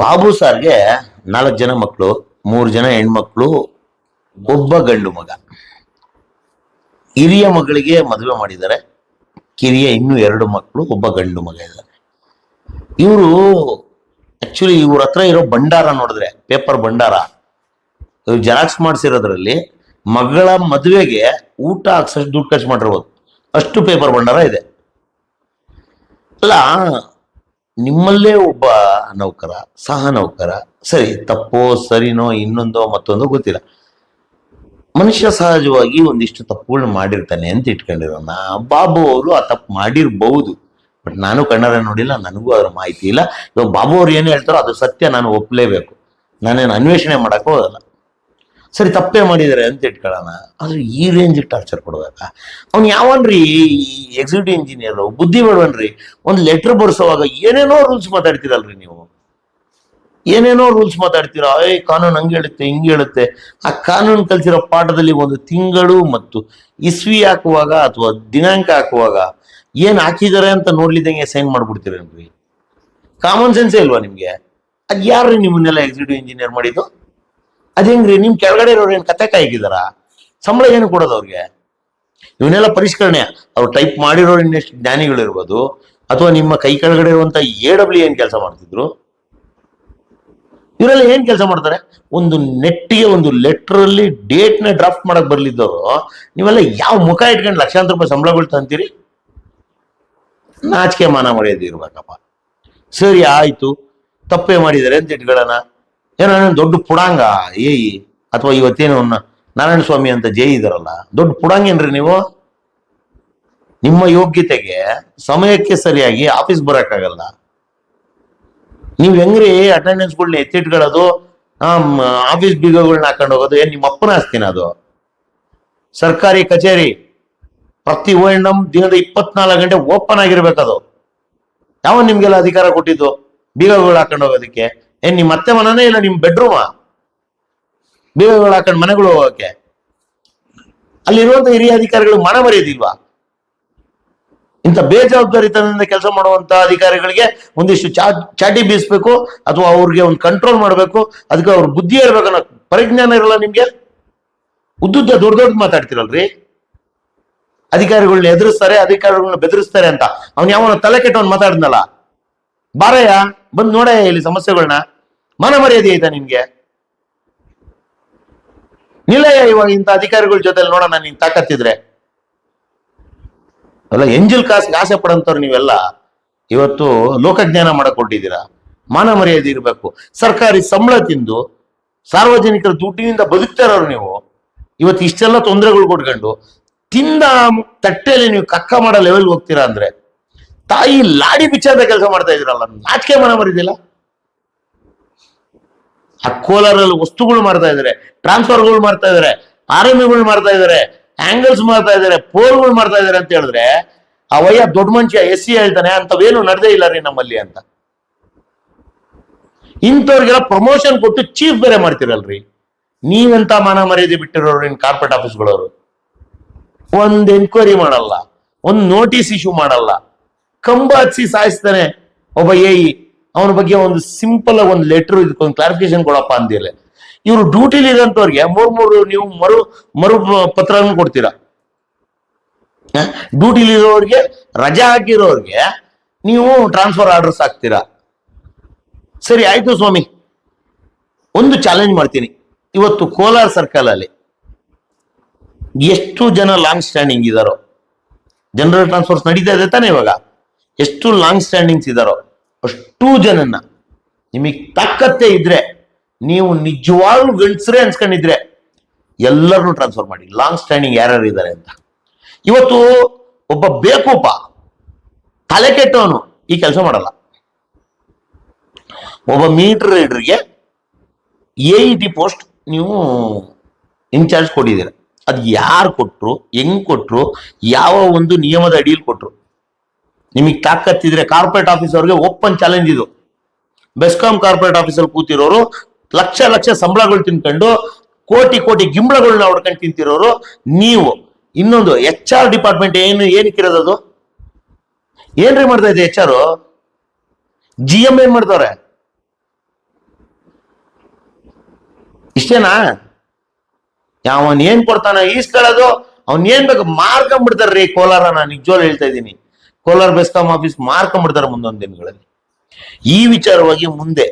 ಬಾಬು ಸಾರ್ಗೆ ನಾಲ್ಕು ಜನ ಮಕ್ಕಳು ಮೂರು ಜನ ಹೆಣ್ಮಕ್ಳು, ಒಬ್ಬ ಗಂಡು ಮಗ. ಹಿರಿಯ ಮಗಳಿಗೆ ಮದುವೆ ಮಾಡಿದ್ದಾರೆ. ಕಿರಿಯ ಇನ್ನೂ ಎರಡು ಮಕ್ಕಳು ಒಬ್ಬ ಗಂಡು ಮಗ ಇದ್ದಾರೆ. ಇವರು ಆಕ್ಚುಲಿ ಇವ್ರ ಹತ್ರ ಇರೋ ಭಂಡಾರ ನೋಡಿದ್ರೆ ಪೇಪರ್ ಭಂಡಾರ, ಇವ್ರು ಜೆರಾಕ್ಸ್ ಮಾಡಿಸಿರೋದ್ರಲ್ಲಿ ಮಗಳ ಮದುವೆಗೆ ಊಟ ಹಾಕ್ಸಷ್ಟು ದುಡ್ಡು ಖರ್ಚು ಮಾಡಿರ್ಬೋದು. ಅಷ್ಟು ಪೇಪರ್ ಭಂಡಾರ ಇದೆ. ಅಲ್ಲ ನಿಮ್ಮಲ್ಲೇ ಒಬ್ಬ ನೌಕರ, ಸಹ ನೌಕರ, ಸರಿ ತಪ್ಪೋ, ಸರಿನೋ, ಇನ್ನೊಂದೋ, ಮತ್ತೊಂದೋ ಗೊತ್ತಿಲ್ಲ. ಮನುಷ್ಯ ಸಹಜವಾಗಿ ಒಂದಿಷ್ಟು ತಪ್ಪುಗಳನ್ನ ಮಾಡಿರ್ತಾನೆ ಅಂತ ಇಟ್ಕೊಂಡಿರೋಣ ಬಾಬು ಅವರು ಆ ತಪ್ಪು ಮಾಡಿರ್ಬಹುದು. ಬಟ್ ನಾನು ಕಣ್ಣರ ನೋಡಿಲ್ಲ, ನನಗೂ ಅದರ ಮಾಹಿತಿ ಇಲ್ಲ. ಇವಾಗ ಬಾಬು ಅವ್ರು ಏನು ಹೇಳ್ತಾರೋ ಅದು ಸತ್ಯ, ನಾನು ಒಪ್ಪಲೇಬೇಕು ನಾನೇನು ಅನ್ವೇಷಣೆ ಮಾಡಕ್ ಹೋಗಲ್ಲ. ಸರಿ, ತಪ್ಪೇ ಮಾಡಿದ್ದಾರೆ ಅಂತ ಇಟ್ಕೊಳ್ಳೋಣ. ಆದ್ರೆ ಈ ರೇಂಜ್ ಟಾರ್ಚರ್ ಕೊಡ್ಬೇಕಾ? ಅವ್ನು ಯಾವನ್ರಿ ಎಕ್ಸಿಕ್ಯೂಟಿವ್ ಇಂಜಿನಿಯರ್ ಬುದ್ಧಿ ಮಾಡುವನ್ರಿ ಒಂದು ಲೆಟರ್ ಬರ್ಸೋವಾಗ ಏನೇನೋ ರೂಲ್ಸ್ ಮಾತಾಡ್ತೀರಲ್ರಿ ನೀವು. ಏನೇನೋ ರೂಲ್ಸ್ ಮಾತಾಡ್ತೀರ, ಏ, ಕಾನೂನು ಹಂಗೆ ಹೇಳುತ್ತೆ, ಹಿಂಗೆ ಹೇಳುತ್ತೆ. ಆ ಕಾನೂನು ಕಲ್ತಿರೋ ಪಾಠದಲ್ಲಿ ಒಂದು ತಿಂಗಳು ಮತ್ತು ಇಸ್ವಿ ಹಾಕುವಾಗ ಅಥವಾ ದಿನಾಂಕ ಹಾಕುವಾಗ ಏನು ಹಾಕಿದ್ದಾರೆ ಅಂತ ನೋಡ್ಲಿದ್ದಂಗೆ ಸೈನ್ ಮಾಡ್ಬಿಡ್ತೀರೇನ್ರಿ? ಕಾಮನ್ ಸೆನ್ಸೇ ಇಲ್ವಾ ನಿಮಗೆ? ಅದ್ ಯಾರ್ರಿ ನಿಮ್ಮನ್ನೆಲ್ಲ ಎಕ್ಸಿಕ್ಯೂಟಿವ್ ಇಂಜಿನಿಯರ್ ಮಾಡಿದ್ದು? ಅದೇಂಗ್ರಿ ನಿಮ್ ಕೆಳಗಡೆ ಇರೋರು ಏನ್ ಕತೆ ಕಾಯ್ಗಿದಾರ? ಸಂಬಳ ಏನು ಕೊಡೋದು ಅವ್ರಿಗೆ? ಇವನ್ನೆಲ್ಲ ಪರಿಷ್ಕರಣೆ. ಅವ್ರು ಟೈಪ್ ಮಾಡಿರೋ ಇನ್ನೆಷ್ಟು ಜ್ಞಾನಿಗಳಿರ್ಬೋದು. ಅಥವಾ ನಿಮ್ಮ ಕೈ ಕೆಳಗಡೆ ಇರುವಂತ ಎ ಡಬ್ಲ್ಯೂ ಏನ್ ಕೆಲಸ ಮಾಡ್ತಿದ್ರು? ಇವರೆಲ್ಲ ಏನ್ ಕೆಲಸ ಮಾಡ್ತಾರೆ? ಒಂದು ನೆಟ್ಟಿಗೆ, ಒಂದು ಲೆಟರ್ ಅಲ್ಲಿ ಡೇಟ್ನ ಡ್ರಾಫ್ಟ್ ಮಾಡಕ್ ಬರ್ಲಿದ್ದವರು. ನೀವೆಲ್ಲ ಯಾವ ಮುಖ ಇಟ್ಕೊಂಡು ಲಕ್ಷಾಂತರ ರೂಪಾಯಿ ಸಂಬಳಗಳು ತಂತೀರಿ? ನಾಚಿಕೆ ಮಾನ ಮರ್ಯಾದೆ ಇರ್ಬೇಕಪ್ಪ. ಸರಿ, ಆಯ್ತು. ತಪ್ಪೇ ಮಾಡಿದ್ದಾರೆ ಅಂತ ಇಟ್ಕೊಳ್ಳೋಣ. ಏನೋ ದೊಡ್ಡ ಪುಡಾಂಗ, ಏ ಅಥವಾ ಇವತ್ತೇನು ನಾರಾಯಣ ಸ್ವಾಮಿ ಅಂತ ಜೈ ಇದಾರಲ್ಲ, ದೊಡ್ಡ ಪುಡಾಂಗೇನ್ರಿ ನೀವು? ನಿಮ್ಮ ಯೋಗ್ಯತೆಗೆ ಸಮಯಕ್ಕೆ ಸರಿಯಾಗಿ ಆಫೀಸ್ ಬರೋಕ್ಕಾಗಲ್ಲ. ನೀವು ಹೆಂಗ್ರಿ ಅಟೆಂಡೆನ್ಸ್ಗಳನ್ನ ಎತ್ತಿಟ್ಕೊಳ್ಳೋದು ಆಫೀಸ್ ಬೀಗಗಳನ್ನ ಹಾಕೊಂಡು ಹೋಗೋದು, ಏನ್ ನಿಮ್ಮ ಅಪ್ಪನ ಆಸ್ತಿನ ಅದು? ಸರ್ಕಾರಿ ಕಚೇರಿ, ಪ್ರತಿ ನಮ್ ದಿನದ ಇಪ್ಪತ್ನಾಲ್ಕು ಗಂಟೆ ಓಪನ್ ಆಗಿರ್ಬೇಕದು. ಯಾವ ನಿಮ್ಗೆಲ್ಲ ಅಧಿಕಾರ ಕೊಟ್ಟಿದ್ದು? ಬೀಗಗಳು ಹಾಕೊಂಡು ಹೋಗೋದಕ್ಕೆ? ಏನ್ ನಿಮ್ಮ ಅತ್ತೆ ಮನನೇ ಇಲ್ಲ, ನಿಮ್ ಬೆಡ್ರೂಮ ಬೀಗಗಳು ಹಾಕೊಂಡು ಮನೆಗಳು ಹೋಗೋಕೆ. ಅಲ್ಲಿರುವಂತ ಹಿರಿಯ ಅಧಿಕಾರಿಗಳು ಮನ ಮರೆಯೋದಿಲ್ವಾ? ಇಂಥ ಬೇಜವಾಬ್ದಾರಿತನದಿಂದ ಕೆಲಸ ಮಾಡುವಂತ ಅಧಿಕಾರಿಗಳಿಗೆ ಒಂದಿಷ್ಟು ಚಾ, ಚಾಟಿ ಬೀಸ್ಬೇಕು, ಅಥವಾ ಅವ್ರಿಗೆ ಒಂದು ಕಂಟ್ರೋಲ್ ಮಾಡಬೇಕು, ಅದಕ್ಕೆ ಅವ್ರ ಬುದ್ಧಿ ಇರ್ಬೇಕು ಅನ್ನೋ ಪರಿಜ್ಞಾನ ಇರಲ್ಲ ನಿಮ್ಗೆ? ಉದ್ದುದ್ದ ದೊಡ್ಡ ದೊಡ್ಡ ಮಾತಾಡ್ತಿರಲ್ರಿ? ಅಧಿಕಾರಿಗಳನ್ನ ಎದುರಿಸ್ತಾರೆ ಅಧಿಕಾರಿಗಳನ್ನ ಬೆದರಿಸ್ತಾರೆ ಅಂತ. ಅವ್ನು ಯಾವನ ತಲೆ ಕೆಟ್ಟವನ್ ಮಾತಾಡಿದ್ನಲ್ಲ. ಬಾರಯ್ಯ, ಬಂದ್ ನೋಡಯ್ಯ ಇಲ್ಲಿ ಸಮಸ್ಯೆಗಳನ್ನ ಮನ ಮರ್ಯಾದೆ ಐತಾ ನಿನ್ಗೆ. ನಿಲಯ ಇವಾಗ ಇಂಥ ಅಧಿಕಾರಿಗಳ ಜೊತೆ ನೋಡೋಣ ನೀನ್ ತಾಕತ್ತಿದ್ರೆ. ಅಲ್ಲ, ಎಂಜಲ್ ಕಾಸಿಗೆ ಆಸೆ ಪಡಂತವ್ರು ನೀವೆಲ್ಲ ಇವತ್ತು ಲೋಕಜ್ಞಾನ ಮಾಡಕ್ ಹೊರಟಿದ್ದೀರಾ ಮಾನ ಮರ್ಯಾದೆ ಇರಬೇಕು. ಸರ್ಕಾರಿ ಸಂಬಳ ತಿಂದು ಸಾರ್ವಜನಿಕರ ದುಡ್ಡಿನಿಂದ ಬದುಕ್ತಾ ಇರೋರು ನೀವು. ಇವತ್ತು ಇಷ್ಟೆಲ್ಲ ತೊಂದರೆಗಳು ಕೊಟ್ಕೊಂಡು ತಿಂದ ತಟ್ಟೆಯಲ್ಲಿ ನೀವು ಕಕ್ಕ ಮಾಡೋ ಲೆವೆಲ್ಗೆ ಹೋಗ್ತೀರಾ ಅಂದ್ರೆ ತಾಯಿ ಲಾಡಿ ಬಿಚ್ಚಾದ ಕೆಲಸ ಮಾಡ್ತಾ ಇದ್ರಲ್ಲ ನಾಚಿಕೆ ಮನ ಮರಿದಿಲ್ಲ ಆ ಕೋಲಾರಲ್ಲಿ ವಸ್ತುಗಳು ಮಾಡ್ತಾ ಇದ್ದಾರೆ ಟ್ರಾನ್ಸ್ಫರ್ಗಳು ಮಾಡ್ತಾ ಇದ್ದಾರೆ ಆರ್ ಎಂ ಮಾಡ್ತಾ ಇದ್ದಾರೆ ಆಂಗಲ್ಸ್ ಮಾಡ್ತಾ ಇದ್ದಾರೆ ಪೋಲ್ಗಳು ಮಾಡ್ತಾ ಇದಾರೆ ಅಂತ ಹೇಳಿದ್ರೆ ಆ ವಯ್ಯ ದೊಡ್ಡ ಮನುಷ್ಯ ಎಸ್ ಸಿ ಹೇಳ್ತಾನೆ, ಅಂತವೇನು ನಡೆದೇ ಇಲ್ಲ ರೀ ನಮ್ಮಲ್ಲಿ ಅಂತ. ಇಂಥವ್ರಿಗೆಲ್ಲ ಪ್ರಮೋಷನ್ ಕೊಟ್ಟು ಚೀಫ್ ಬೇರೆ ಮಾಡ್ತಿರಲ್ರಿ. ನೀವೆಂತ ಮಾನ ಮರ್ಯಾದೆ ಬಿಟ್ಟಿರೋರು ಇನ್ ಕಾರ್ಪೊರೇಟ್ ಆಫೀಸ್ಗಳವರು ಒಂದ್ ಎನ್ಕ್ವೈರಿ ಮಾಡಲ್ಲ, ಒಂದ್ ನೋಟಿಸ್ ಇಶ್ಯೂ ಮಾಡಲ್ಲ. ಕಂಬ ಹಚ್ಚಿ ಸಾಯಿಸ್ತಾನೆ ಒಬ್ಬ ಎ ಅವನ ಬಗ್ಗೆ ಒಂದು ಸಿಂಪಲ್ ಒಂದು ಲೆಟರ್ ಇದಕ್ಕೊಂದು ಕ್ಲಾರಿಫಿಕೇಶನ್ ಕೊಡಪ್ಪ ಅಂದಿಲ್ಲ ಇವರು ಡ್ಯೂಟಿಲಿ ಇರೋಂಥವ್ರಿಗೆ ಮೂರ್ ಮೂರು ನೀವು ಮರು ಮರು ಪತ್ರವನ್ನು ಕೊಡ್ತೀರಾ? ಡ್ಯೂಟಿಲಿ ಇರೋರಿಗೆ, ರಜಾ ಹಾಕಿರೋರಿಗೆ ನೀವು ಟ್ರಾನ್ಸ್ಫರ್ ಆರ್ಡರ್ಸ್ ಹಾಕ್ತೀರಾ? ಸರಿ, ಆಯ್ತು ಸ್ವಾಮಿ. ಒಂದು ಚಾಲೆಂಜ್ ಮಾಡ್ತೀನಿ. ಇವತ್ತು ಕೋಲಾರ ಸರ್ಕಲ್ ಅಲ್ಲಿ ಎಷ್ಟು ಜನ ಲಾಂಗ್ ಸ್ಟ್ಯಾಂಡಿಂಗ್ ಇದಾರೋ? ಜನರಲ್ ಟ್ರಾನ್ಸ್ಫರ್ಸ್ ನಡೀತಾ ಇದೆ ತಾನೇ ಇವಾಗ? ಎಷ್ಟು ಲಾಂಗ್ ಸ್ಟ್ಯಾಂಡಿಂಗ್ಸ್ ಇದಾರೋ? ಅಷ್ಟು ಜನನ್ನ ನಿಮಗೆ ತಕ್ಕತ್ತೆ ಇದ್ರೆ, ನೀವು ನಿಜವಾಗ್ಲೂ ಗಂಡಸ್ರೆ ಅನ್ಸ್ಕೊಂಡಿದ್ರೆ ಎಲ್ಲರನ್ನು ಟ್ರಾನ್ಸ್ಫರ್ ಮಾಡಿ. ಲಾಂಗ್ ಸ್ಟ್ಯಾಂಡಿಂಗ್ ಯಾರ್ಯಾರು ಇದ್ದಾರೆ ಅಂತ. ಇವತ್ತು ಒಬ್ಬ ಬೇಕೂಪ, ತಲೆ ಕೆಟ್ಟವನು, ಈ ಕೆಲಸ ಮಾಡಲ್ಲ. ಒಬ್ಬ ಮೀಟರ್ ರೈಡರ್ಗೆ ಎ ಇ ಟಿ ಪೋಸ್ಟ್ ನೀವು ಇನ್ಚಾರ್ಜ್ ಕೊಟ್ಟಿದ್ದೀರ. ಅದು ಯಾರು ಕೊಟ್ಟರು ಹೆಂಗ್ ಕೊಟ್ಟರು ಯಾವ ಒಂದು ನಿಯಮದ ಅಡಿಯಲ್ಲಿ ಕೊಟ್ರು. ನಿಮಗೆ ತಾಕತ್ತಿದ್ರೆ ಕಾರ್ಪೊರೇಟ್ ಆಫೀಸ್ ಆಫೀಸರ್ಗೆ ಓಪನ್ ಚಾಲೆಂಜ್ ಇದು. ಬೆಸ್ಕಾಂ ಕಾರ್ಪೊರೇಟ್ ಆಫೀಸಲ್ಲಿ ಕೂತಿರೋರು ಲಕ್ಷ ಲಕ್ಷ ಸಂಬಳಗಳು ತಿನ್ಕೊಂಡು ಕೋಟಿ ಕೋಟಿ ಗಿಂಬಳಗಳನ್ನ ಹೊಡ್ಕೊಂಡು ತಿಂತಿರೋರು ನೀವು. ಇನ್ನೊಂದು ಎಚ್ ಆರ್ ಡಿಪಾರ್ಟ್ಮೆಂಟ್ ಏನು ಏನಕ್ಕಿರೋದದು ಏನ್ರಿ ಮಾಡ್ತಾ ಇದೆ ಎಚ್ ಆರ್ ಜಿ ಎಂ ಏನ್ ಮಾಡ್ತಾವ್ರೆ? ಇಷ್ಟೇನಾ? ಅವನ್ ಏನ್ ಕೊಡ್ತಾನ ಈಸ್ಕೊಳ್ಳೋದು ಅವ್ನ್ ಏನ್ ಬೇಕು ಮಾರ್ಕೊಂಡ್ಬಿಡ್ತಾರ್ರಿ ನಾನು ನಿಜವಾಗ್ಲೂ ಹೇಳ್ತಾ ಇದ್ದೀನಿ. ಕೋಲಾರ ಬೆಸ್ಕಾಂ ಆಫೀಸ್ ಮಾರ್ಕೊಂಡ್ಬಿಡ್ತಾರೆ ಮುಂದೊಂದು ದಿನಗಳಲ್ಲಿ. ಈ ವಿಚಾರವಾಗಿ ಮುಂದೆ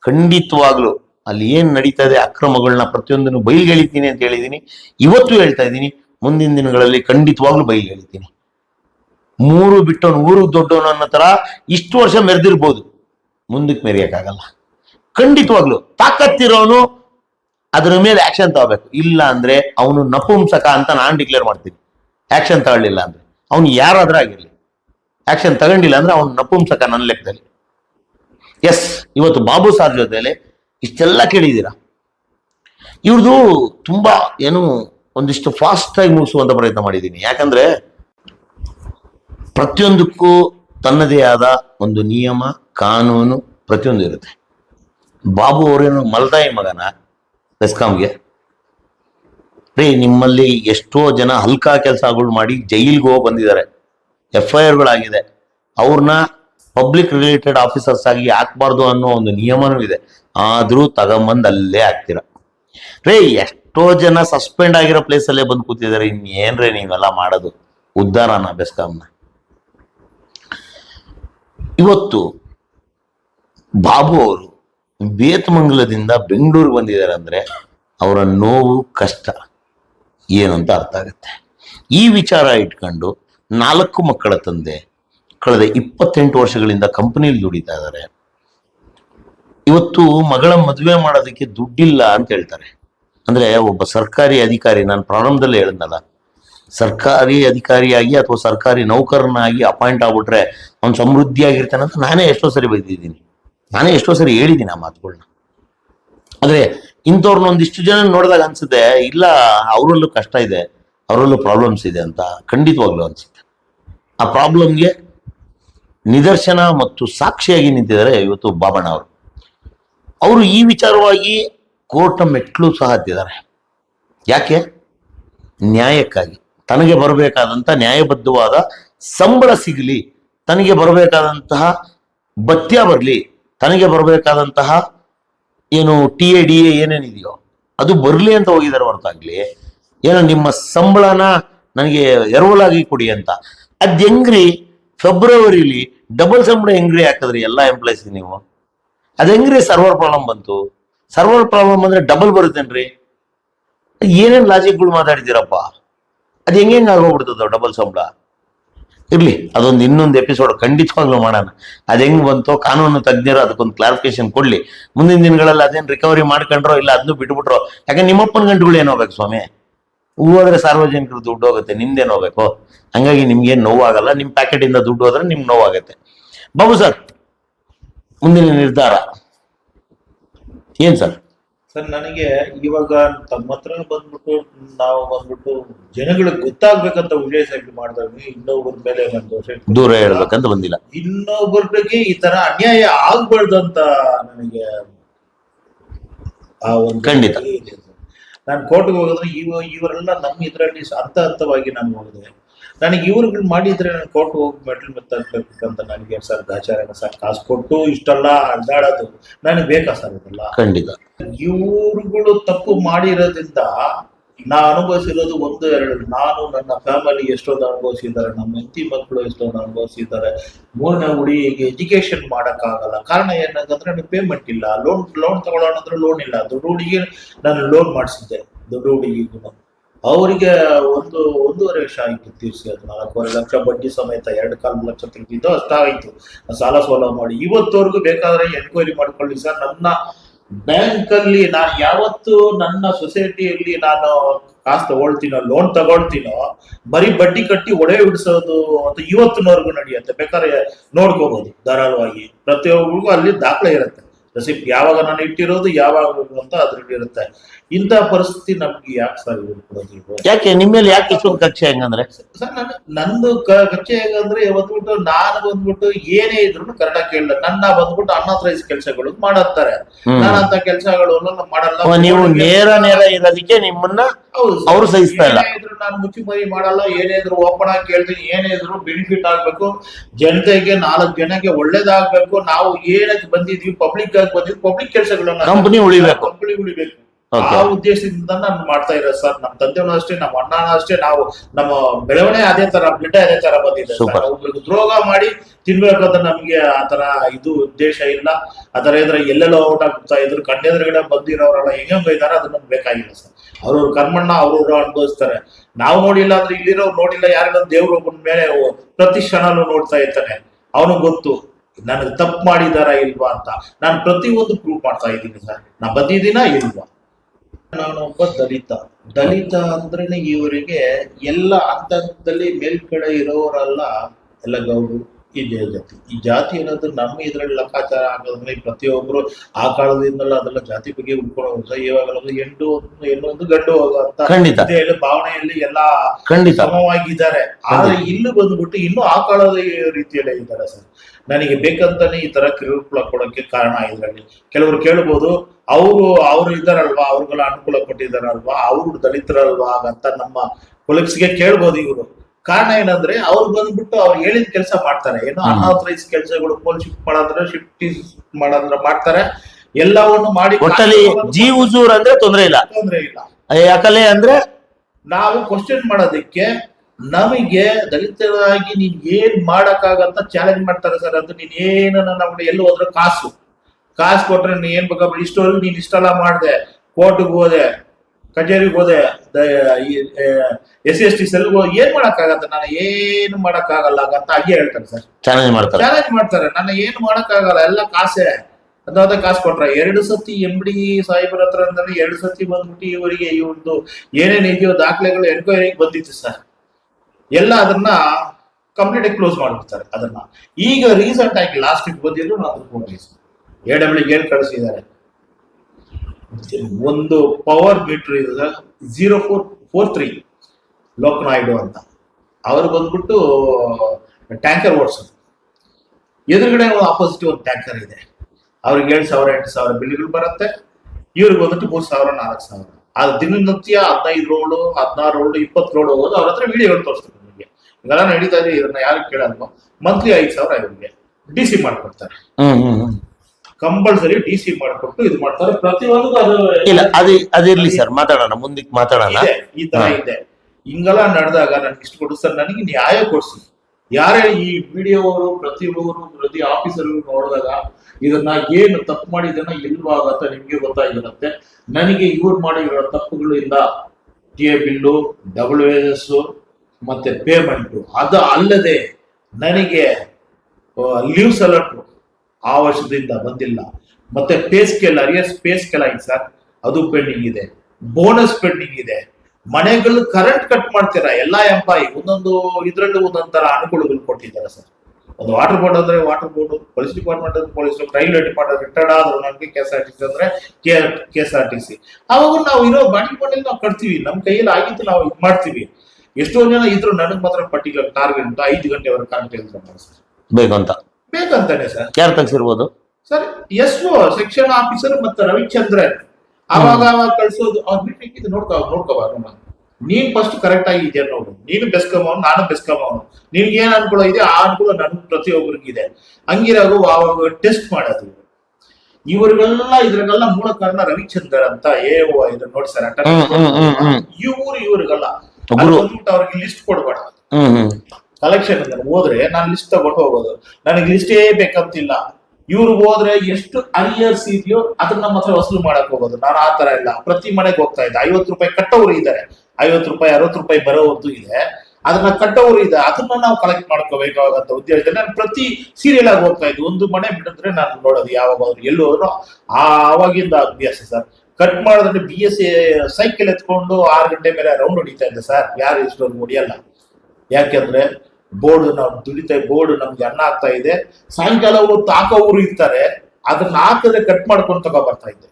ಖಂಡಿತವಾಗ್ಲು ಅಲ್ಲಿ ಏನ್ ನಡೀತಾ ಇದೆ ಅಕ್ರಮಗಳನ್ನ ಪ್ರತಿಯೊಂದನ್ನು ಬಯಲ್ಗೆಳಿತೀನಿ ಅಂತ ಹೇಳಿದೀನಿ. ಇವತ್ತು ಹೇಳ್ತಾ ಇದ್ದೀನಿ ಮುಂದಿನ ದಿನಗಳಲ್ಲಿ ಖಂಡಿತವಾಗ್ಲೂ ಬಯಲ್ಗೆಳಿತೀನಿ ಮೂರು ಬಿಟ್ಟವನು, ಊರು ದೊಡ್ಡವನು ಅನ್ನೋ ತರ ಇಷ್ಟು ವರ್ಷ ಮೆರೆದಿರ್ಬೋದು. ಮುಂದಕ್ಕೆ ಮೆರೆಯಕ್ಕಾಗಲ್ಲ. ಖಂಡಿತವಾಗ್ಲು ತಾಕತ್ತಿರೋನು ಅದ್ರ ಮೇಲೆ ಆಕ್ಷನ್ ತಗೋಬೇಕು. ಇಲ್ಲ ಅಂದ್ರೆ ಅವನು ನಪುಂಸಕ ಅಂತ ನಾನು ಡಿಕ್ಲೇರ್ ಮಾಡ್ತೀನಿ. ಆಕ್ಷನ್ ತಗೊಳ್ಳಿಲ್ಲ ಅಂದ್ರೆ. ಅವ್ನು ಯಾರಾದ್ರೂ ಆಗಿರ್ಲಿ. ಆಕ್ಷನ್ ತಗೊಂಡಿಲ್ಲ ಅಂದ್ರೆ ಅವನು ನಪುಂಸಕ ನನ್ನ ಲೆಕ್ಕದಲ್ಲಿ. ಎಸ್ ಇವತ್ತು ಬಾಬು ಸಾರ್ ಜೊತೆಲೆ ಇಷ್ಟೆಲ್ಲ ಕೇಳಿದ್ದೀರಾ? ಇವ್ರದ್ದು ತುಂಬಾ ಏನು ಒಂದಿಷ್ಟು ಫಾಸ್ಟ್ ಆಗಿ ಮುಗಿಸುವಂತ ಪ್ರಯತ್ನ ಮಾಡಿದ್ದೀನಿ. ಯಾಕಂದ್ರೆ ಪ್ರತಿಯೊಂದಕ್ಕೂ ತನ್ನದೇ ಆದ ಒಂದು ನಿಯಮ, ಕಾನೂನು ಪ್ರತಿಯೊಂದು ಇರುತ್ತೆ. ಬಾಬು ಅವರೇನು ಮಲ್ತಾಯಿ ಮಗನ? ಬೆಸ್ಕಾಂಗೆ ರೀ, ನಿಮ್ಮಲ್ಲಿ ಎಷ್ಟೋ ಜನ ಹಲ್ಕಾ ಕೆಲಸಗಳು ಮಾಡಿ ಜೈಲ್ಗೆ ಹೋಗಿ ಬಂದಿದ್ದಾರೆ. ಎಫ್ ಐ ಆರ್ಗಳಾಗಿದೆ ಅವ್ರನ್ನ ಪಬ್ಲಿಕ್ ರಿಲೇಟೆಡ್ ಆಫೀಸರ್ಸ್ ಆಗಿ ಹಾಕ್ಬಾರ್ದು ಅನ್ನೋ ಒಂದು ನಿಯಮನೂ ಇದೆ. ಆದರೂ ತಗೊಂಬಂದ್ ಅಲ್ಲೇ ಹಾಕ್ತೀರ? ರೇ, ಎಷ್ಟೋ ಜನ ಸಸ್ಪೆಂಡ್ ಆಗಿರೋ ಪ್ಲೇಸಲ್ಲೇ ಬಂದು ಕೂತಿದ್ದಾರೆ. ಇನ್ನೇನ್ರೇ ನೀವೆಲ್ಲ ಮಾಡೋದು? ಉದ್ಧಾರನ ಬೆಸ್ಕಾಮ್ನ ಇವತ್ತು ಬಾಬು ಅವರು ಬೇತಮಂಗಲದಿಂದ ಬೆಂಗಳೂರಿಗೆ ಬಂದಿದ್ದಾರೆ ಅಂದರೆ ಅವರ ನೋವು ಕಷ್ಟ. ಏನಂತ ಅರ್ಥ ಆಗುತ್ತೆ. ಈ ವಿಚಾರ ಇಟ್ಕೊಂಡು ನಾಲ್ಕು ಮಕ್ಕಳ ತಂದೆ ಕಳೆದ ಇಪ್ಪತ್ತೆಂಟು ವರ್ಷಗಳಿಂದ ಕಂಪನಿಯಲ್ಲಿ ದುಡಿತಾ ಇದ್ದಾರೆ. ಇವತ್ತು ಮಗಳ ಮದುವೆ ಮಾಡೋದಕ್ಕೆ ದುಡ್ಡಿಲ್ಲ ಅಂತ ಹೇಳ್ತಾರೆ. ಅಂದ್ರೆ ಒಬ್ಬ ಸರ್ಕಾರಿ ಅಧಿಕಾರಿ, ನಾನು ಪ್ರಾರಂಭದಲ್ಲೇ ಹೇಳಿದ್ನಲ್ಲ, ಸರ್ಕಾರಿ ಅಧಿಕಾರಿಯಾಗಿ ಅಥವಾ ಸರ್ಕಾರಿ ನೌಕರನಾಗಿ ಅಪಾಯಿಂಟ್ ಆಗ್ಬಿಟ್ರೆ ಅವ್ನು ಸಮೃದ್ಧಿಯಾಗಿರ್ತಾನೆ ಅಂತ ನಾನೇ ಎಷ್ಟೋ ಸರಿ ಬೈದಿದ್ದೀನಿ. ನಾನೇ ಎಷ್ಟೋ ಸರಿ ಹೇಳಿದ್ದೀನಿ ಆ ಮಾತುಗಳನ್ನ ಆದರೆ ಇಂಥವ್ರನ್ನ ಒಂದಿಷ್ಟು ಜನ ನೋಡಿದಾಗ ಅನ್ಸುತ್ತೆ, ಇಲ್ಲ, ಅವರಲ್ಲೂ ಕಷ್ಟ ಇದೆ, ಅವರಲ್ಲೂ ಪ್ರಾಬ್ಲಮ್ಸ್ ಇದೆ ಅಂತ ಖಂಡಿತವಾಗ್ಲೂ ಅನ್ಸುತ್ತೆ. ಆ ಪ್ರಾಬ್ಲಮ್ಗೆ ನಿದರ್ಶನ ಮತ್ತು ಸಾಕ್ಷಿಯಾಗಿ ನಿಂತಿದ್ದಾರೆ ಇವತ್ತು ಬಾಬಣ್ಣ ಅವರು. ಅವರು ಈ ವಿಚಾರವಾಗಿ ಕೋರ್ಟ್ನ ಮೆಟ್ಲು ಸಹ ಹತ್ತಿದ್ದಾರೆ. ಯಾಕೆ? ನ್ಯಾಯಕ್ಕಾಗಿ. ತನಗೆ ಬರಬೇಕಾದಂಥ ನ್ಯಾಯಬದ್ಧವಾದ ಸಂಬಳ ಸಿಗಲಿ, ತನಗೆ ಬರಬೇಕಾದಂತಹ ಭತ್ಯ ಬರಲಿ, ತನಗೆ ಬರಬೇಕಾದಂತಹ ಏನು ಟಿ ಎ, ಡಿ ಎ ಏನೇನಿದೆಯೋ ಅದು ಬರಲಿ ಅಂತ ಹೋಗಿದ್ದಾರೆ ಹೊರತಾಗ್ಲಿ, ಏನೋ ನಿಮ್ಮ ಸಂಬಳನ ನನಗೆ ಎರವಲಾಗಿ ಕೊಡಿ ಅಂತ. ಅದ್ ಹೆಂಗ್ರಿ? ಫೆಬ್ರವರಿಲಿ ಡಬಲ್ ಸಂಬಳ ಹೆಂಗ್ರಿ ಹಾಕಿದ್ರಿ ಎಲ್ಲ ಎಂಪ್ಲಾಯ್ಸ್ ನೀವು? ಅದ್ ಹೆಂಗ್ರಿ ಸರ್ವರ್ ಪ್ರಾಬ್ಲಮ್ ಬಂತು? ಸರ್ವರ್ ಪ್ರಾಬ್ಲಮ್ ಅಂದ್ರೆ ಡಬಲ್ ಬರುತ್ತೇನ್ರಿ? ಏನೇನ್ ಲಾಜಿಕ್ಗಳು ಮಾತಾಡಿದ್ದೀರಪ್ಪ ಅದ್ ಹೆಂಗ್ ಹೆಂಗ್ ಆಗೋಗ್ಬಿಡ್ತದ ಡಬಲ್ ಸಂಬಳ ಇರ್ಲಿ, ಅದೊಂದು ಇನ್ನೊಂದು ಎಪಿಸೋಡ್ ಖಂಡಿತವಾಗ್ಲೂ ಮಾಡೋಣ. ಅದ್ ಹೆಂಗ್ ಬಂತೋ ಕಾನೂನು ತಜ್ಞರು ಅದಕ್ಕೊಂದು ಕ್ಲಾರಿಫಿಕೇಶನ್ ಕೊಡ್ಲಿ. ಮುಂದಿನ ದಿನಗಳಲ್ಲಿ ಅದೇನ್ ರಿಕವರಿ ಮಾಡ್ಕೊಂಡ್ರೋ ಇಲ್ಲ ಅದನ್ನು ಬಿಟ್ಬಿಟ್ರೋ. ಯಾಕಂದ್ರೆ ನಿಮ್ಮಪ್ಪನ ಗಂಟುಗಳು ಏನೋಬೇಕು ಸ್ವಾಮಿ? ಹೋದ್ರೆ ಸಾರ್ವಜನಿಕರು ದುಡ್ಡು ಹೋಗುತ್ತೆ ನಿಮ್ದೇನು ಹೋಗ್ಬೇಕು? ಹಂಗಾಗಿ ನಿಮ್ಗೇನು ನೋವಾಗಲ್ಲ ನಿಮ್ ಪ್ಯಾಕೆಟ್ ಇಂದ ದುಡ್ಡು ಹೋದ್ರೆ ನಿಮ್ಗೆ ನೋವಾಗುತ್ತೆ. ಬಾಬು ಸರ್ ಮುಂದಿನ ನಿರ್ಧಾರ. ಏನ್ ಸರ್? ಸರ್ ನನಗೆ ಇವಾಗ ತಮ್ಮ ಹತ್ರ ಬಂದ್ಬಿಟ್ಟು ನಾವು ಬಂದ್ಬಿಟ್ಟು ಜನಗಳಿಗೆ ಗೊತ್ತಾಗ್ಬೇಕಂತ ವಿಜಯ ಸಾಹೇಬ್ ಮಾಡಿದಾಗ ಇನ್ನೊಬ್ಬರ ಮೇಲೆ ದೂರ ಹೇಳ್ಬೇಕಂತ ಬಂದಿಲ್ಲ. ಇನ್ನೊಬ್ಬರ ಬಗ್ಗೆ ಈ ತರ ಅನ್ಯಾಯ ಆಗ್ಬಾರ್ದು ಅಂತ ನನಗೆ ಆ ಒಂದು ಖಂಡಿತ. ನಾನು ಕೋರ್ಟ್ಗೆ ಹೋಗಿದ್ರೆ ಇವ ಇವರೆಲ್ಲ ನಮ್ಮ ಇದರಲ್ಲಿ ಅರ್ಥ ಅರ್ಥವಾಗಿ ನಾನು ಹೋಗಿದೆ ನನಗೆ ಇವ್ರುಗಳು ಮಾಡಿದ್ರೆ ನಾನು ಕೋರ್ಟ್ ಹೋಗಿ ಮೆಟ್ಲ್ ಮೆತ್ತಬೇಕು ಅಂತ ನನಗೆ ಸರ್ ಗಾಚಾರ ಸರ್ ಕಾಸು ಕೊಟ್ಟು ಇಷ್ಟೆಲ್ಲ ಅಡ್ಡಾಡೋದು ನನಗೆ ಬೇಕಾ ಸರ್ ಇದೆಲ್ಲ? ಖಂಡಿತ. ಇವ್ರುಗಳು ತಪ್ಪು ಮಾಡಿರೋದ್ರಿಂದ ನಾ ಅನುಭವಿಸಿರೋದು ಒಂದು, ಎರಡು, ನಾನು ನನ್ನ ಫ್ಯಾಮಿಲಿ ಎಷ್ಟೊಂದು ಅನುಭವಿಸಿದ್ದಾರೆ, ನಮ್ಮ ಹೆಂಡತಿ ಮಕ್ಕಳು ಎಷ್ಟೊಂದು ಅನುಭವಿಸಿದ್ದಾರೆ, ಮೂರನೇ ಹುಡುಗಿಗೆ ಎಜುಕೇಶನ್ ಮಾಡೋಕ್ಕಾಗಲ್ಲ. ಕಾರಣ ಏನಂತಂದ್ರೆ ನನಗೆ ಪೇಮೆಂಟ್ ಇಲ್ಲ. ಲೋನ್ ಲೋನ್ ತಗೊಳ್ಳೋಣ ಅಂದ್ರೆ ಲೋನ್ ಇಲ್ಲ. ದೊಡ್ಡ ಹುಡುಗಿ ನಾನು ಲೋನ್ ಮಾಡಿಸಿದ್ದೆ. ದೊಡ್ಡ ಹುಡುಗಿಗೂ ಅವರಿಗೆ ಒಂದು, ಒಂದೂವರೆ ವರ್ಷ ಆಯಿತು ತೀರ್ಸಿ ಅದು. ನಾಲ್ಕೂವರೆ ಲಕ್ಷ ಬಡ್ಡಿ ಸಮೇತ ಎರಡು ಕಾಲು ಲಕ್ಷ ತೆಗೆದಿದ್ದು ಅಷ್ಟಾಯ್ತು. ಸಾಲ ಸೋಲ ಮಾಡಿ. ಇವತ್ತವರೆಗೂ ಬೇಕಾದ್ರೆ ಎನ್ಕ್ವೈರಿ ಮಾಡ್ಕೊಳ್ಳಿ ಸರ್. ನನ್ನ ಬ್ಯಾಂಕ್ ಅಲ್ಲಿ ನಾನು ಯಾವತ್ತು ನನ್ನ ಸೊಸೈಟಿಯಲ್ಲಿ ನಾನು ಕಾಸು ತಗೊಳ್ತೀನೋ ಲೋನ್ ತಗೊಳ್ತೀನೋ, ಬರೀ ಬಡ್ಡಿ ಕಟ್ಟಿ ಒಡೆ ಬಿಡಿಸೋದು ಅಂತ ಇವತ್ತಿನವರೆಗೂ ನಡೆಯುತ್ತೆ. ಬೇಕಾದ್ರೆ ನೋಡ್ಕೋಬಹುದು ಧಾರಾಳವಾಗಿ. ಪ್ರತಿಯೊಬ್ಬರಿಗೂ ಅಲ್ಲಿ ದಾಖಲೆ ಇರುತ್ತೆ. ರೆಸಿಪ್ಟ್ ಯಾವಾಗ ನಾನು ಇಟ್ಟಿರೋದು ಯಾವಾಗ ಅಂತ ಅದ್ರಲ್ಲಿ ಇರುತ್ತೆ. ಇಂಥ ಪರಿಸ್ಥಿತಿ ನಮ್ಗೆ ಯಾಕೆ ಸರ್ ಕೊಡೋದು ಯಾಕೆ ನಿಮ್ಮಲ್ಲಿ ಮೇಲೆ ಯಾಕೆ ಇಷ್ಟೊಂದು ಕಕ್ಷೆ ಹೆಂಗಂದ್ರೆ? ಸರ್ ನನ್ನ ನಂದು ಕಕ್ಷೆ ಹೇಗಂದ್ರೆ ಬಂದ್ಬಿಟ್ಟು ನಾನು ಬಂದ್ಬಿಟ್ಟು ಏನೇ ಇದ್ರು ಕನ್ನಡ ಕೇಳಲ್ಲ. ನನ್ನ ಬಂದ್ಬಿಟ್ಟು ಅನ್ಅಥರೈಸ್ ಕೆಲಸಗಳು ಮಾಡತ್ತಾರೆ ನಾನಂತ ನಾನು ಅಂತ ಕೆಲಸಗಳು ಮಾಡಲ್ಲ. ನೀವು ನೇರ ನೇರ ಇರೋದಕ್ಕೆ ನಿಮ್ಮನ್ನ. ಅವ್ರು ಸಹಿಸ್ತಾ ಇಲ್ಲ. ನಾನು ಮುಚ್ಚುಮರಿ ಮಾಡಲ್ಲ ಏನೇ ಇದ್ರು ಓಪನ್ ಆಗಿ ಕೇಳ್ತೀನಿ ಏನೇ ಇದ್ರು ಬೆನಿಫಿಟ್ ಆಗ್ಬೇಕು. ಜನತೆಗೆ ನಾಲ್ಕು ಜನಕ್ಕೆ ಒಳ್ಳೇದಾಗ್ಬೇಕು. ನಾವು ಏನಕ್ಕೆ ಬಂದಿದ್ವಿ ಪಬ್ಲಿಕ್ ಆಗಿ ಬಂದಿದ್ವಿ ಪಬ್ಲಿಕ್ ಕೆಲಸಗಳನ್ನ ಕಂಪನಿ ಉಳಿಬೇಕು. ಕಂಪನಿ ಉಳಿಬೇಕು. ಆ ಉದ್ದೇಶದಿಂದ ನಾನು ಮಾಡ್ತಾ ಇರೋದು ಸರ್. ನಮ್ಮ ತಂದೆ ಅಷ್ಟೇ ನಮ್ಮ ಅಣ್ಣನೂ ಅಷ್ಟೇ. ನಾವು ನಮ್ಮ ಬೆಳವಣಿಗೆ ಅದೇ ತರ ಬ್ಲಡ್ ಅದೇ ತರ ಬಂದಿದೆ ಸರ್. ಒಬ್ರಿಗೆ ದ್ರೋಹ ಮಾಡಿ ತಿನ್ಬೇಕಾದ್ರೆ ನಮ್ಗೆ ಆತರ ತರ ಇದು ಉದ್ದೇಶ ಇಲ್ಲ. ಆತರ ತರ ಇದ್ರೆ ಎಲ್ಲೆಲ್ಲೋ ಔಟ್ ಆಗ್ತಾ ಇದ್ರು. ಕಣ್ಣೆದುರುಗಡೆ ಬಂದಿರೋರೆಲ್ಲ ಹೆಂಗ್ ಇದಾರೆ ಅದು ನಮ್ಗೆ ಬೇಕಾಗಿಲ್ಲ ಸರ್. ಅವ್ರವ್ರ ಕರ್ಮಣ್ಣ ಅವ್ರವ್ರು ಅನುಭವಿಸ್ತಾರೆ. ನಾವು ನೋಡಿಲ್ಲ ಅಂದ್ರೆ ಇಲ್ಲಿರೋ ನೋಡಿಲ್ಲ ಯಾರಿಲ್ಲ ದೇವ್ರ ಒಬ್ಬನ ಮೇಲೆ ಪ್ರತಿ ಕ್ಷಣನೂ ನೋಡ್ತಾ ಇರ್ತಾನೆ. ಅವನು ಗೊತ್ತು ನನಗೆ ತಪ್ಪು ಮಾಡಿದಾರ ಇಲ್ವಾ ಅಂತ. ನಾನು ಪ್ರತಿ ಒಂದು ಪ್ರೂವ್ ಮಾಡ್ತಾ ಇದ್ದೀನಿ ಸರ್. ನಾ ಬಂದಿದ್ದೀನಾ ಇಲ್ವಾ? ನಾನೊಬ್ಬ ದಲಿತ. ದಲಿತ ಅಂದ್ರೆ ಇವರಿಗೆ ಎಲ್ಲ ಹಂತದಲ್ಲಿ ಮೇಲ್ಕಡೆ ಇರೋರೆಲ್ಲ ಎಲ್ಲ ಗೌಡು ಇದೇ ಜಾತಿ. ಈ ಜಾತಿ ಅನ್ನೋದು ನಮ್ಮ ಇದ್ರಲ್ಲಿ ಲೆಕ್ಕಾಚಾರ ಆಗೋದ್ರೆ ಪ್ರತಿಯೊಬ್ಬರು ಆ ಕಾಲದಿಂದಲೂ ಅದೆಲ್ಲ ಜಾತಿ ಬಗ್ಗೆ ಉಳ್ಕೊಳ್ಳೋದು ಸರ್ ಇವಾಗೆಲ್ಲ ಹೆಣ್ಣು ಹೆಣ್ಣು ಒಂದು ಗಂಡು ಅಂತ ಖಂಡಿತ. ಭಾವನೆಯಲ್ಲಿ ಎಲ್ಲಾ ಖಂಡಿತ. ಸಮವಾಗಿದ್ದಾರೆ. ಆದ್ರೆ ಇಲ್ಲಿ ಬಂದ್ಬಿಟ್ಟು ಇನ್ನೂ ಆ ಕಾಲದ ರೀತಿಯಲ್ಲೇ ಇದ್ದಾರೆ ಸರ್. ನನಗೆ ಬೇಕಂತಾನೆ ಈ ತರ ಕಿರುಕುಳ ಕೊಡೋಕೆ ಕಾರಣ ಇದ್ರಲ್ಲಿ. ಕೆಲವರು ಕೇಳ್ಬೋದು ಅವರು ಅವ್ರು ಇದ್ದಾರಲ್ವಾ? ಅವ್ರಿಗೆಲ್ಲ ಅನುಕೂಲ ಕೊಟ್ಟಿದ್ದಾರಲ್ವಾ? ಅವ್ರು ದಲಿತರಲ್ವಾ? ಅಂತ ನಮ್ಮ ಕೊಲೀಗ್ಸ್ಗೆ ಕೇಳ್ಬೋದು ಇವರು. ಕಾರಣ ಏನಂದ್ರೆ ಅವ್ರು ಬಂದ್ಬಿಟ್ಟು ಅವ್ರು ಹೇಳಿದ ಕೆಲಸ ಮಾಡ್ತಾರೆ. ಏನೋ. ಅನ್ಆಥರೈಸ್ ಕೆಲಸಗಳು ಫೋನ್ ಶಿಫ್ಟ್ ಮಾಡಾದ್ರೆ ಶಿಫ್ಟ್ ಮಾಡೋದ್ರ ಮಾಡ್ತಾರೆ. ಎಲ್ಲವನ್ನು ಮಾಡಿ ಒಟ್ಟಲ್ಲಿ ಜೀ ಹುಜೂರ್ ಅಂದ್ರೆ ತೊಂದ್ರೆ ಇಲ್ಲ. ತೊಂದ್ರೆ ಇಲ್ಲ. ಯಾಕಲೆ ಅಂದ್ರೆ ನಾವು ಕ್ವಶನ್ ಮಾಡೋದಕ್ಕೆ ನಮಗೆ ದಲಿತರಾಗಿ ನೀನ್ ಏನ್ ಮಾಡಕ್ಕಾಗಂತ ಚಾಲೆಂಜ್ ಮಾಡ್ತಾರೆ ಸರ್. ಅದು ನೀನ್ ಏನನ್ನ ನಮ್ಗೆ ಎಲ್ಲಿ ಹೋದ್ರೆ ಕಾಸು. ಕಾಸು ಕೊಟ್ರೆ ನೀನ್ ಏನ್ ಬೇಕಾದ್ರೆ ಇಷ್ಟೊಂದು ನೀನ್ ಇಷ್ಟೆಲ್ಲ ಮಾಡ್ದೆ. ಕೋರ್ಟ್ಗೆ ಹೋದೆ. ಕಚೇರಿಗೆ ಹೋದೆ S C S T cell ಏನ್ ಮಾಡಕ್ಕಾಗತ್ತೆ? ನಾನು ಏನು ಮಾಡಕ್ಕಾಗಲ್ಲ ಅಂತ ಅಯ್ಯ ಹೇಳ್ತಾರೆ ಸರ್. ಚಾಲೆಂಜ್ ಮಾಡ್ತಾರೆ. ಚಾಲೆಂಜ್ ಮಾಡ್ತಾರೆ. ನನ್ನ ಏನು ಮಾಡಕ್ಕಾಗಲ್ಲ? ಎಲ್ಲ ಕಾಸೆ. ಅದಾದ ಕಾಸು ಕೊಟ್ರೆ ಎರಡು ಸತಿ ಎಂ ಡಿ ಸಾಹೇಬರ್ ಹತ್ರ ಅಂದ್ರೆ ಎರಡು ಸತಿ ಬಂದ್ಬಿಟ್ಟು ಇವರಿಗೆ ಈ ಒಂದು ಏನೇನು ಇದೆಯೋ ದಾಖಲೆಗಳು ಎನ್ಕ್ವೈರಿಗೆ ಬಂದಿತ್ತು ಸರ್. ಎಲ್ಲ ಅದನ್ನ ಕಂಪ್ಲೀಟ್ ಆಗಿ ಕ್ಲೋಸ್ ಮಾಡ್ಬಿಡ್ತಾರೆ ಅದನ್ನ. ಈಗ ರೀಸೆಂಟ್ ಆಗಿ ಲಾಸ್ಟ್ ಬಂದಿದ್ರು ನಾನು ಎ ಡಬ್ಲ್ಯೂ ಏನ್ ಕಳಿಸಿದ್ದಾರೆ? ಒಂದು ಪವರ್ ಮೀಟರ್ ಇದೆ zero four four three Lokanaidu ಅಂತ. ಅವರು ಬಂದ್ಬಿಟ್ಟು ಟ್ಯಾಂಕರ್ ಓಡಿಸೋದು. ಎದುರುಗಡೆ ಆಪೋಸಿಟ್ ಒಂದು ಟ್ಯಾಂಕರ್ ಇದೆ. ಅವ್ರಿಗೆ ಏಳು ಸಾವಿರ, ಎಂಟು ಸಾವಿರ ಬಿಲ್ಗಳು ಬರುತ್ತೆ. ಇವ್ರಿಗೆ ಬಂದ್ಬಿಟ್ಟು ಮೂರು ಸಾವಿರ, ನಾಲ್ಕು ಸಾವಿರ. ಅದು ದಿನನಿತ್ಯ ಹದಿನೈದು ರೋಡು ಹದಿನಾರು ರೋಡು ಇಪ್ಪತ್ತು ರೋಡ್ ಹೋಗೋದು. ಅವ್ರ ಹತ್ರ ವಿಡಿಯೋಗಳು ತೋರಿಸ್ತಾರೆ ನಿಮಗೆ. ಇದೆಲ್ಲ ನಡೀತಾ ಇದೆ, ಇದನ್ನ ಯಾರು ಕೇಳಲ್ವ? ಮಂತ್ಲಿ ಐದು ಸಾವಿರ ಇವ್ರಿಗೆ. ಡಿ ಸಿ ಮಾಡ್ಕೊಡ್ತಾರೆ. ಕಂಪಲ್ಸರಿ ಡಿ ಸಿ ಮಾಡಿಕೊಟ್ಟು ಇದು ಮಾಡ್ತಾರೆ. ಪ್ರತಿಯೊಂದು ಅದು ಇಲ್ಲ ಅದು ಅದಿರ್ಲಿ ಸರ್ ಮಾತಾಡೋಣ ಮುಂದಕ್ಕೆ ಮಾತಾಡೋಣ. ಇದೆ ಈ ತರ ಇದೆ. ಹಿಂಗೆಲ್ಲ ನಡೆದಾಗ ನನ್ಗೆ ಇಷ್ಟು ಕೊಡು ಸರ್ ನನಗೆ ನ್ಯಾಯ ಕೊಡ್ಸಿ. ಯಾರೇ ಈ ವಿಡಿಯೋ ಅವರು ಪ್ರತಿಯೊಬ್ಬರು ಪ್ರತಿ ಆಫೀಸರ್ ನೋಡಿದಾಗ ಇದನ್ನ ಏನು ತಪ್ಪು ಮಾಡಿದನ ಇಲ್ವಾಗತ್ತ ಅಂತ ನಿಮ್ಗೆ ಗೊತ್ತಾಗಿರುತ್ತೆ. ನನಗೆ ಇವ್ರು ಮಾಡಿರೋ ತಪ್ಪುಗಳಿಂದ T A bill W S ಮತ್ತೆ ಪೇಮೆಂಟು ಅದು ಅಲ್ಲದೆ ನನಗೆ ಲೀವ್ ಸಲಟು ಆ ವರ್ಷದಿಂದ ಬಂದಿಲ್ಲ. ಮತ್ತೆ ಪೇಸ್ ಕೆಲ ಅರಿಯರ್ಸ್ ಪೇಸ್ ಕೆಲ ಆಯ್ತು ಸರ್ ಅದು ಪೆಂಡಿಂಗ್ ಇದೆ. ಬೋನಸ್ ಪೆಂಡಿಂಗ್ ಇದೆ. ಮನೆಗಳು ಕರೆಂಟ್ ಕಟ್ ಮಾಡ್ತೀರಾ? ಎಲ್ಲಾ ಎಂಪ್ಲಾಯಿ ಒಂದೊಂದು ಇದರಲ್ಲೂ ಒಂದೊಂದು ತರ ಅನುಕೂಲಗಳು ಕೊಟ್ಟಿದ್ದಾರೆ ಸರ್ ಒಂದು ವಾಟರ್ ಬೋರ್ಡ್ ಅಂದ್ರೆ ವಾಟರ್ ಬೋರ್ಡ್ ಪೊಲೀಸ್ ಡಿಪಾರ್ಟ್ಮೆಂಟ್ ಅಂದ್ರೆ ಪೊಲೀಸ್ ರೈಲ್ವೆ ಡಿಪಾರ್ಟ್ಮೆಂಟ್ ರಿಟರ್ಡ್ ಆದ್ರು ನಮಗೆ K S R T C ಅಂದ್ರೆ K K S R T C ಅವಾಗ ನಾವು ಇರೋ ಬಾಡಿ ಮನೇಲಿ ನಾವು ಕಟ್ತೀವಿ. ನಮ್ಮ ಕೈಯಲ್ಲಿ ಆಗಿತ್ತು ನಾವು ಇದು ಮಾಡ್ತೀವಿ. ಎಷ್ಟೋ ಜನ ಇದ್ರು, ನನಗೆ ಮಾತ್ರ ಪರ್ಟಿಕ್ಯುಲರ್ ಟಾರ್ಗೆಟ್ ಐದು ಗಂಟೆವರೆಗೆ ಕರೆಂಟ್ ಸರ್ ಬೇಕು ಬೇಕಂತಾನೆ ಸರ್. ಯಾರು ತೆಗ್ಸಿರ್ಬೋದು ಸರ್ ಎಸ್ ಸೆಕ್ಷನ್ ಆಫೀಸರ್ ಮತ್ತೆ ರವಿಚಂದ್ರನ್ ಅವಾಗ ಅವಾಗ ಕಳ್ಸೋದು ಅವ್ರ ಮೀಟಿಂಗ್ ಇದು ನೋಡ್ಕೋ ನೋಡ್ಕೋಬಾರ್ದು ನೋಡ ನೀನ್ ಫಸ್ಟ್ ಕರೆಕ್ಟ್ ಆಗಿ ಇದೆಯಾ ನೋಡು. ನೀನು ಬೆಸ್ಕಮ್ ಅವನು ನಾನು ಬೆಸ್ಕಮ್ ಅವನು. ನಿನ್ಗೆ ಏನ್ ಅನುಕೂಲ ಇದೆ ಆ ಅನುಕೂಲ ನನ್ ಪ್ರತಿಯೊಬ್ಬರಿಗಿದೆ. ಹಂಗಿರಾಗು ಅವಾಗ ಟೆಸ್ಟ್ ಮಾಡೋದು. ಇವರಿಗೆಲ್ಲ ಇದ್ರಗೆಲ್ಲ ಮೂಲ ಕಾರಣ ರವಿಚಂದ್ರ ಅಂತ ಏ ಓ ಇದ್ರ ನೋಡಿ ಸರ್. ಇವ್ರು ಇವ್ರಿಗೆಲ್ಲ. ಅವ್ರಿಗೆ ಲಿಸ್ಟ್ ಕೊಡ್ಬೇಡ. ಕಲೆಕ್ಷನ್ ಹೋದ್ರೆ ನಾನು ಲಿಸ್ಟ್ ತಗೊಂಡು ಹೋಗೋದು. ನನಗೆ ಲಿಸ್ಟೇ ಬೇಕಂತಿಲ್ಲ. ಇವ್ರು ಹೋದ್ರೆ ಎಷ್ಟು ಅರಿಯರ್ಸ್ ಇದೆಯೋ ಅದನ್ನ ನಮ್ಮ ಹತ್ರ ವಸೂಲು ಮಾಡಕ್ ಹೋಗೋದು. ನಾನು ಆ ತರ ಇಲ್ಲ. ಪ್ರತಿ ಮನೆಗೆ ಹೋಗ್ತಾ ಇದ್ದೆ. ಐವತ್ತು ರೂಪಾಯಿ ಕಟ್ಟೋರು ಇದ್ದಾರೆ ಐವತ್ತು ರೂಪಾಯಿ, ಅರವತ್ತು ರೂಪಾಯಿ ಬರೋದು ಇದೆ. ಅದನ್ನ ಕಟ್ಟೋರು ಇದೆ ಅದನ್ನ ನಾವು ಕಲೆಕ್ಟ್ ಮಾಡ್ಕೋಬೇಕಾಗಂತ ಉದ್ದೇಶದಲ್ಲಿ ನಾನು ಪ್ರತಿ ಸೀರಿಯಲ್ ಆಗಿ ಹೋಗ್ತಾ ಇದ್ದೆ. ಒಂದು ಮನೆ ಬಿಟ್ಟಿದ್ರೆ ನಾನು ನೋಡೋದು ಯಾವಾಗ ಅವ್ರು ಎಲ್ಲೋ ಆವಾಗಿಂದ ಅಭ್ಯಾಸ ಸರ್. ಕಟ್ ಮಾಡಿದ್ರೆ ಬಿ ಎಸ್ ಸೈಕಲ್ ಎತ್ಕೊಂಡು ಆರು ಗಂಟೆ ಮೇಲೆ ರೌಂಡ್ ಹೊಡಿತಾ ಇದ್ದೆ ಸರ್. ಯಾರು ಇಷ್ಟೊಂದು ಹೊಡಿಯಲ್ಲ. ಯಾಕೆಂದ್ರೆ ಬೋರ್ಡ್ ನಾವು ದುಡಿತಾ, ಬೋರ್ಡ್ ನಮ್ಗೆ ಅನ್ನ ಆಗ್ತಾ ಇದೆ. ಸಾಯಂಕಾಲ ಹೊತ್ತು ಹಾಕೋರು ಇರ್ತಾರೆ. ಅದನ್ನ ಹಾಕದೆ ಕಟ್ ಮಾಡ್ಕೊಂಡು ತಗೋ ಬರ್ತಾ ಇದ್ದೆ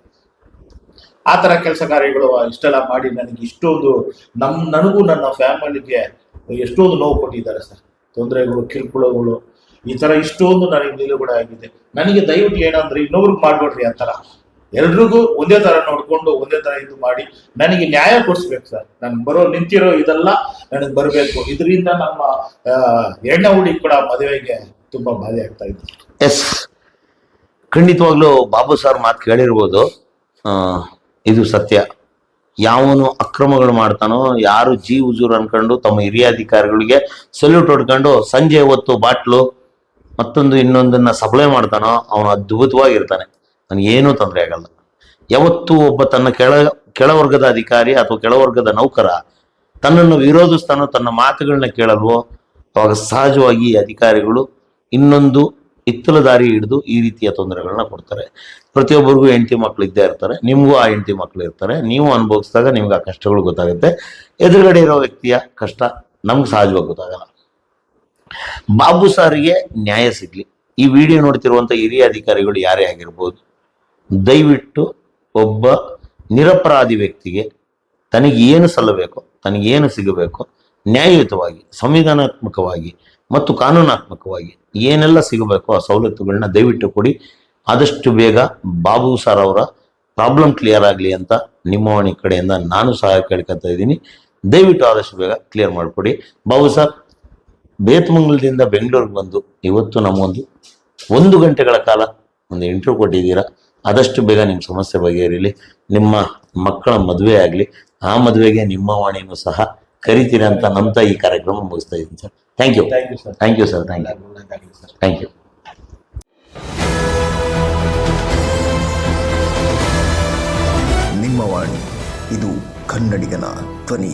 ಆ ತರ ಕೆಲಸ ಕಾರ್ಯಗಳು ಇಷ್ಟೆಲ್ಲ ಮಾಡಿ ನನಗೆ ಇಷ್ಟೊಂದು ನಮ್, ನನಗೂ ನನ್ನ ಫ್ಯಾಮಿಲಿಗೆ ಎಷ್ಟೊಂದು ನೋವು ಕೊಟ್ಟಿದ್ದಾರೆ ಸರ್. ತೊಂದರೆಗಳು, ಕಿರುಕುಳಗಳು, ಈ ತರ ಇಷ್ಟೊಂದು ನನಗೆ ನಿಲುಗಡೆ ಆಗಿದೆ. ನನಗೆ ದಯವಿಟ್ಟು ಏನಂದ್ರೆ ಇನ್ನೊಬ್ರಿಗೆ ಮಾಡ್ಬೇಡ್ರಿ ಆ ತರ ಎಲ್ರಿಗೂ ಒಂದೇ ತರ ನೋಡ್ಕೊಂಡು, ಒಂದೇ ತರ ಇದು ಮಾಡಿ ನನಗೆ ನ್ಯಾಯ ಕೊಡಿಸ್ಬೇಕು ಸರ್. ನಾನು ಬರೋ, ನಿಂತಿರೋ ಇದೆಲ್ಲ ನನಗೆ ಬರಬೇಕು. ಇದರಿಂದ ನಮ್ಮ ಎಣ್ಣೆ ಹುಡಿ ಕೂಡ ಮದುವೆಗೆ ತುಂಬಾ ಬಾಧೆ ಆಗ್ತಾ ಇದೆ. ಎಸ್. ಖಂಡಿತವಾಗ್ಲೂ ಬಾಬು ಸರ್ ಮಾತು ಕೇಳಿರ್ಬೋದು. ಇದು ಸತ್ಯ. ಯಾವನು ಅಕ್ರಮಗಳು ಮಾಡ್ತಾನೋ, ಯಾರು ಜೀ ಉಜೂರ್ ಅನ್ಕೊಂಡು ತಮ್ಮ ಹಿರಿಯ ಅಧಿಕಾರಿಗಳಿಗೆ ಸಲ್ಯೂಟ್ ಹೊಡ್ಕೊಂಡು ಸಂಜೆ ಹೊತ್ತು ಬಾಟ್ಲು ಮತ್ತೊಂದು ಇನ್ನೊಂದನ್ನ ಸಪ್ಲೈ ಮಾಡ್ತಾನೋ, ಅವನು ಅದ್ಭುತವಾಗಿರ್ತಾನೆ. ನನಗೇನೂ ತೊಂದರೆ ಆಗಲ್ಲ. ಯಾವತ್ತು ಒಬ್ಬ ತನ್ನ ಕೆಳ, ಕೆಳವರ್ಗದ ಅಧಿಕಾರಿ ಅಥವಾ ಕೆಳವರ್ಗದ ನೌಕರ ತನ್ನನ್ನು ವಿರೋಧಿಸ್ತಾನೋ ತನ್ನ ಮಾತುಗಳನ್ನ ಕೇಳಲ್ವೋ, ಅವಾಗ ಸಹಜವಾಗಿ ಈ ಅಧಿಕಾರಿಗಳು ಇನ್ನೊಂದು ಹಿತ್ತಲ ದಾರಿ ಹಿಡಿದು ಈ ರೀತಿಯ ತೊಂದರೆಗಳನ್ನ ಕೊಡ್ತಾರೆ. ಪ್ರತಿಯೊಬ್ಬರಿಗೂ ಹೆಂಡತಿ ಮಕ್ಳು ಇದ್ದೇ ಇರ್ತಾರೆ. ನಿಮಗೂ ಆ ಹೆಂಡತಿ ಮಕ್ಳು ಇರ್ತಾರೆ. ನೀವು ಅನುಭವಿಸಿದಾಗ ನಿಮ್ಗೆ ಆ ಕಷ್ಟಗಳು ಗೊತ್ತಾಗುತ್ತೆ. ಎದುರುಗಡೆ ಇರೋ ವ್ಯಕ್ತಿಯ ಕಷ್ಟ ನಮ್ಗೆ ಸಹಜವಾಗಿ ಗೊತ್ತಾಗಲ್ಲ. ಬಾಬು ಸಾರಿಗೆ ನ್ಯಾಯ ಸಿಗ್ಲಿ. ಈ ವಿಡಿಯೋ ನೋಡ್ತಿರುವಂಥ ಹಿರಿಯ ಅಧಿಕಾರಿಗಳು ಯಾರೇ ಆಗಿರ್ಬೋದು ದಯವಿಟ್ಟು ಒಬ್ಬ ನಿರಪರಾಧಿ ವ್ಯಕ್ತಿಗೆ ತನಗೆ ಏನು ಸಲ್ಲಬೇಕು ತನಗೇನು ಸಿಗಬೇಕು, ನ್ಯಾಯಯುತವಾಗಿ, ಸಂವಿಧಾನಾತ್ಮಕವಾಗಿ ಮತ್ತು ಕಾನೂನಾತ್ಮಕವಾಗಿ ಏನೆಲ್ಲ ಸಿಗಬೇಕು ಆ ಸವಲತ್ತುಗಳನ್ನ ದಯವಿಟ್ಟು ಕೊಡಿ. ಆದಷ್ಟು ಬೇಗ ಬಾಬು ಸರ್ ಅವರ ಪ್ರಾಬ್ಲಮ್ ಕ್ಲಿಯರ್ ಆಗಲಿ ಅಂತ ನಿಮ್ಮ ವಾಣಿ ಕಡೆಯಿಂದ ನಾನು ಸಹ ಕೇಳ್ಕೊತಾ ಇದ್ದೀನಿ. ದಯವಿಟ್ಟು ಆದಷ್ಟು ಬೇಗ ಕ್ಲಿಯರ್ ಮಾಡಿಕೊಡಿ. ಬಾಬು ಸರ್, ಬೇತಮಂಗಲದಿಂದ ಬೆಂಗಳೂರಿಗೆ ಬಂದು ಇವತ್ತು ನಮಗೊಂದು ಒಂದು ಗಂಟೆಗಳ ಕಾಲ ಒಂದು ಇಂಟರ್ವ್ಯೂ ಕೊಟ್ಟಿದ್ದೀರಾ? ಆದಷ್ಟು ಬೇಗ ನಿಮ್ಮ ಸಮಸ್ಯೆ ಬಗೆಹರಿಲಿ ನಿಮ್ಮ ಮಕ್ಕಳ ಮದುವೆ ಆಗಲಿ ಆ ಮದುವೆಗೆ ನಿಮ್ಮ ವಾಣಿನೂ ಸಹ ಕರಿತೀರ ಅಂತ ನಂಬ್ತಾ ಈ ಕಾರ್ಯಕ್ರಮ ಮುಗಿಸ್ತಾ ಇದ್ದೀನಿ sir. Thank you thank you sir thank you sir thank you ಒಳ್ಳೆದಾಗಲಿ thank you ನಿಮ್ಮ ವಾಣಿ ಇದು ಕನ್ನಡಿಗನ ಧ್ವನಿ.